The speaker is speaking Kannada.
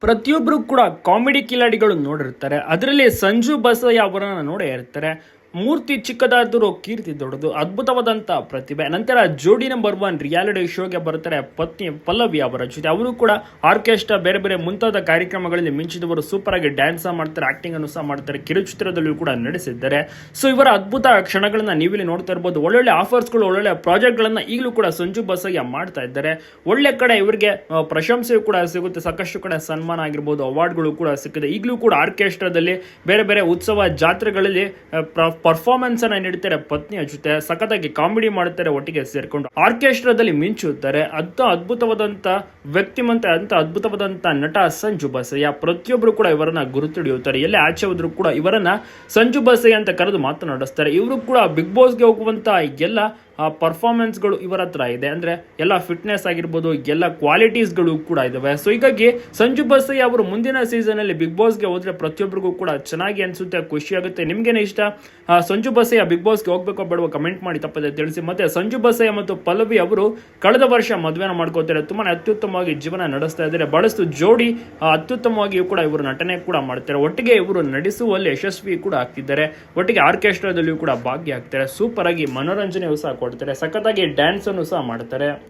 ಪ್ರತಿಯೊಬ್ಬರು ಕೂಡ ಕಾಮಿಡಿ ಕಿಲಾಡಿಗಳು ನೋಡಿರ್ತಾರೆ. ಅದರಲ್ಲಿ ಸಂಜು ಬಸಯ್ಯ ಅವರನ್ನು ನೋಡೇ ಇರ್ತಾರೆ. ಮೂರ್ತಿ ಚಿಕ್ಕದಾದರೂ ಕೀರ್ತಿ ದೊಡ್ಡದು ಅದ್ಭುತವಾದಂಥ ಪ್ರತಿಭೆ. ನಂತರ ಜೋಡಿ ನಂಬರ್ ಒನ್ ರಿಯಾಲಿಟಿ ಶೋಗೆ ಬರ್ತಾರೆ ಪತ್ನಿ ಪಲ್ಲವಿ ಅವರ ಜೊತೆ. ಅವರು ಕೂಡ ಆರ್ಕೆಸ್ಟ್ರಾ ಬೇರೆ ಬೇರೆ ಮುಂತಾದ ಕಾರ್ಯಕ್ರಮಗಳಲ್ಲಿ ಮಿಂಚಿದವರು. ಸೂಪರ್ ಆಗಿ ಡ್ಯಾನ್ಸ್ ಮಾಡ್ತಾರೆ ಆಕ್ಟಿಂಗ್ ಅನ್ನು ಸಹ ಮಾಡ್ತಾರೆ, ಕಿರುಚಿತ್ರದಲ್ಲೂ ಕೂಡ ನಡೆಸಿದ್ದಾರೆ ಸೊ ಇವರ ಅದ್ಭುತ ಕ್ಷಣಗಳನ್ನ ನೀವಿಲ್ಲಿ ನೋಡ್ತಾ ಇರ್ಬೋದು. ಒಳ್ಳೊಳ್ಳೆ ಆಫರ್ಸ್ಗಳು ಒಳ್ಳೊಳ್ಳೆ ಪ್ರಾಜೆಕ್ಟ್ಗಳನ್ನ ಈಗಲೂ ಕೂಡ ಸಂಜು ಬಸಯ್ಯ ಮಾಡ್ತಾ ಇದ್ದಾರೆ. ಒಳ್ಳೆ ಕಡೆ ಇವರಿಗೆ ಪ್ರಶಂಸೆಯು ಕೂಡ ಸಿಗುತ್ತೆ, ಸಾಕಷ್ಟು ಕಡೆ ಸನ್ಮಾನ ಆಗಿರ್ಬೋದು ಅವಾರ್ಡ್ಗಳು ಕೂಡ ಸಿಕ್ಕಿದೆ. ಈಗಲೂ ಕೂಡ ಆರ್ಕೆಸ್ಟ್ರಾದಲ್ಲಿ ಬೇರೆ ಬೇರೆ ಉತ್ಸವ ಜಾತ್ರೆಗಳಲ್ಲಿ ಪರ್ಫಾರ್ಮೆನ್ಸ್ ಅನ್ನ ನೀಡ್ತಾರೆ ಪತ್ನಿಯ ಜೊತೆ. ಸಖತ್ತಾಗಿ ಕಾಮಿಡಿ ಮಾಡುತ್ತಾರೆ ಒಟ್ಟಿಗೆ ಸೇರ್ಕೊಂಡು. ಆರ್ಕೆಸ್ಟ್ರಾದಲ್ಲಿ ಮಿಂಚುತ್ತಾರೆ. ಅಂತ ಅದ್ಭುತವಾದಂತ ವ್ಯಕ್ತಿಮಂತ ಅಂತ ಅದ್ಭುತವಾದಂತ ನಟ ಸಂಜು ಬಸಯ್ಯ. ಪ್ರತಿಯೊಬ್ಬರು ಕೂಡ ಇವರನ್ನ ಗುರುತಿಡಿಯುತ್ತಾರೆ. ಎಲ್ಲಿ ಆಚೆ ಹೋದ್ರು ಕೂಡ ಇವರನ್ನ ಸಂಜು ಬಸಯ್ಯ ಅಂತ ಕರೆದು ಮಾತನಾಡಿಸ್ತಾರೆ. ಇವರು ಕೂಡ ಬಿಗ್ ಬಾಸ್ಗೆ ಹೋಗುವಂತ ಎಲ್ಲ ಪರ್ಫಾರ್ಮೆನ್ಸ್ಗಳು ಇವರ ಹತ್ರ ಇದೆ. ಅಂದ್ರೆ ಎಲ್ಲ ಫಿಟ್ನೆಸ್ ಆಗಿರ್ಬೋದು, ಎಲ್ಲ ಕ್ವಾಲಿಟೀಸ್ಗಳು ಕೂಡ ಇದಾವೆ. ಸೊ ಹೀಗಾಗಿ ಸಂಜು ಬಸಯ್ಯ ಅವರು ಮುಂದಿನ ಸೀಸನ್ ಅಲ್ಲಿ ಬಿಗ್ ಬಾಸ್ಗೆ ಹೋದ್ರೆ ಪ್ರತಿಯೊಬ್ಬರಿಗೂ ಕೂಡ ಚೆನ್ನಾಗಿ ಅನ್ಸುತ್ತೆ, ಖುಷಿ ಆಗುತ್ತೆ. ನಿಮ್ಗೇನೆ ಇಷ್ಟ? ಸಂಜು ಬಸಯ್ಯ ಬಿಗ್ ಬಾಸ್ಗೆ ಹೋಗ್ಬೇಕೋ ಬೇಡವೋ ಕಮೆಂಟ್ ಮಾಡಿ, ತಪ್ಪದೆ ತಿಳಿಸಿ. ಮತ್ತೆ ಸಂಜು ಬಸಯ್ಯ ಮತ್ತು ಪಲ್ಲವಿ ಅವರು ಕಳೆದ ವರ್ಷ ಮದುವೆನ ಮಾಡ್ಕೋತಾರೆ ತುಂಬಾ ಅತ್ಯುತ್ತಮವಾಗಿ ಜೀವನ ನಡೆಸ್ತಾ ಇದ್ದಾರೆ. ಬಹಳಷ್ಟು ಜೋಡಿ ಅತ್ಯುತ್ತಮವಾಗಿಯೂ ಕೂಡ ಇವರು ನಟನೆ ಕೂಡ ಮಾಡ್ತಾರೆ. ಒಟ್ಟಿಗೆ ಇವರು ನಡೆಸುವಲ್ಲಿ ಯಶಸ್ವಿ ಕೂಡ ಆಗ್ತಿದ್ದಾರೆ. ಒಟ್ಟಿಗೆ ಆರ್ಕೆಸ್ಟ್ರಾದಲ್ಲಿಯೂ ಕೂಡ ಭಾಗ್ಯ ಆಗ್ತಾರೆ ಸೂಪರ್ ಆಗಿ ಮನೋರಂಜನೆಯೂ ಸಹ ಸಖತ್ತಾಗಿ ಡ್ಯಾನ್ಸನ್ನು ಸಹ ಮಾಡ್ತಾರೆ.